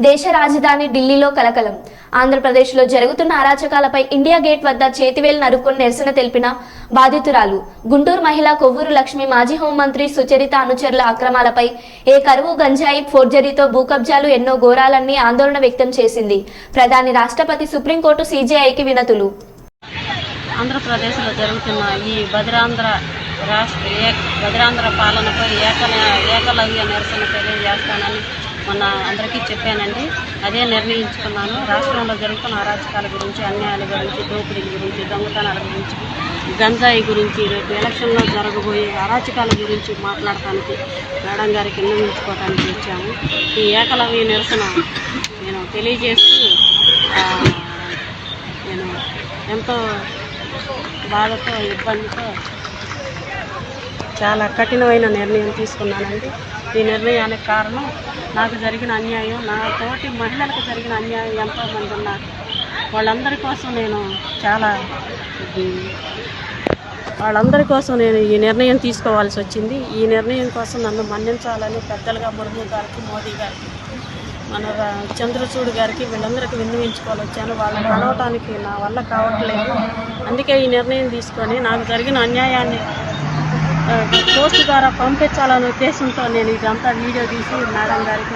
దేశ రాజధాని ఢిల్లీలో కలకలం. ఆంధ్రప్రదేశ్లో జరుగుతున్న అరాచకాలపై ఇండియా గేట్ వద్ద చేతివేలు నరుక్కొని నిరసన తెలిపిన బాధితురాలు. గుంటూరు మహిళ కొవ్వూరు లక్ష్మి మాజీ హోంమంత్రి సుచరిత అనుచరుల అక్రమాలపై ఏ కరువు గంజాయి ఫోర్జరీతో భూకబ్జాలు ఎన్నో ఘోరాలన్నీ ఆందోళన వ్యక్తం చేసింది. ప్రధాని రాష్ట్రపతి సుప్రీంకోర్టు సీజేఐకి వినతులు. ఆంధ్రప్రదేశ్లో జరుగుతున్న ఈ భద్రాంధ్ర రాష్ట్ర ఏ- భద్రాంధ్ర పాలనపై ఏకల ఏకలవ్య నిరసన తెలియజేస్తానని మొన్న అందరికీ చెప్పానండి. అదే నిర్ణయించుకున్నాను. రాష్ట్రంలో జరుగుతున్న అరాచకాల గురించి అన్యాయాల గురించి దోపిడీల గురించి దొంగతనాల గురించి గంజాయి గురించి రేపు ఎలక్షన్లో జరగబోయే అరాచకాల గురించి మాట్లాడటానికి మేడం గారికి నిర్ణయించుకోవటానికి వచ్చాము. ఈ ఏకలవ్య నిరసన నేను తెలియజేస్తూ నేను ఎంతో బాధతో ఇబ్బందితో చాలా కఠినమైన నిర్ణయం తీసుకున్నానండి. ఈ నిర్ణయానికి కారణం నాకు జరిగిన అన్యాయం నా తోటి మహిళలకు జరిగిన అన్యాయం ఎంతోమంది ఉన్నారు. వాళ్ళందరి కోసం నేను చాలా వాళ్ళందరి కోసం నేను ఈ నిర్ణయం తీసుకోవాల్సి వచ్చింది. ఈ నిర్ణయం కోసం నన్ను మన్నించాలని పెద్దలుగా ముర్ము గారికి మోదీ గారికి మన రా- చంద్రచూడ్ గారికి వీళ్ళందరికీ విన్నవించుకోవాలి వచ్చాను. వాళ్ళని కలవటానికి నా వల్ల కావట్లేదు. అందుకే ఈ నిర్ణయం తీసుకొని నాకు జరిగిన అన్యాయాన్ని పోస్ట్ ద్వారా పంపించాలనే ఉద్దేశంతో నేను ఇదంతా వీడియో తీసి మేడం గారికి